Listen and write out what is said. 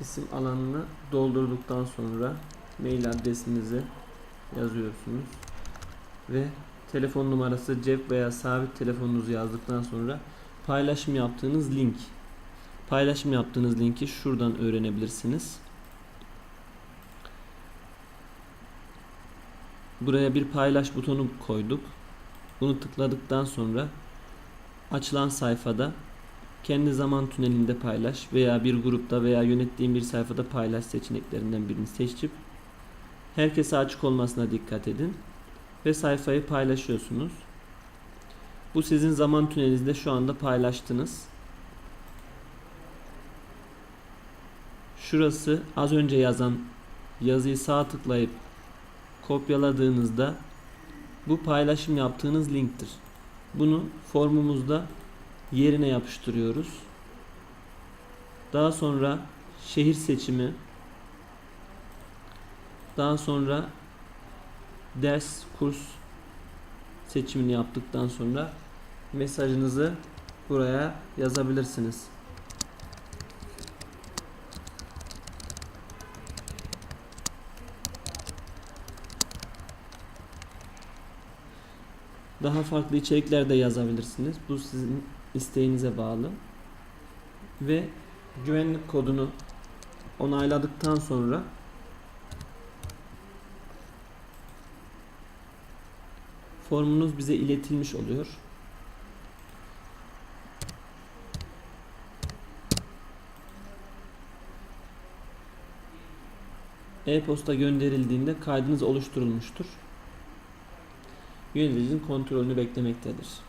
isim alanını doldurduktan sonra mail adresinizi yazıyorsunuz ve telefon numarası cep veya sabit telefonunuzu yazdıktan sonra paylaşım yaptığınız link paylaşım yaptığınız linki şuradan öğrenebilirsiniz. Buraya bir paylaş butonu koyduk. Bunu tıkladıktan sonra açılan sayfada kendi zaman tünelinde paylaş veya bir grupta veya yönettiğin bir sayfada paylaş seçeneklerinden birini seçip herkese açık olmasına dikkat edin ve sayfayı paylaşıyorsunuz. Bu sizin zaman tünelinizde şu anda paylaştınız. Şurası az önce yazan yazıyı sağ tıklayıp kopyaladığınızda bu paylaşım yaptığınız linktir. Bunu formumuzda yerine yapıştırıyoruz. Daha sonra şehir seçimi daha sonra ders kurs seçimini yaptıktan sonra mesajınızı buraya yazabilirsiniz. Daha farklı içerikler de yazabilirsiniz. Bu sizin isteğinize bağlı. Ve güvenlik kodunu onayladıktan sonra formunuz bize iletilmiş oluyor. E-posta gönderildiğinde kaydınız oluşturulmuştur. Yöneticinin kontrolünü beklemektedir.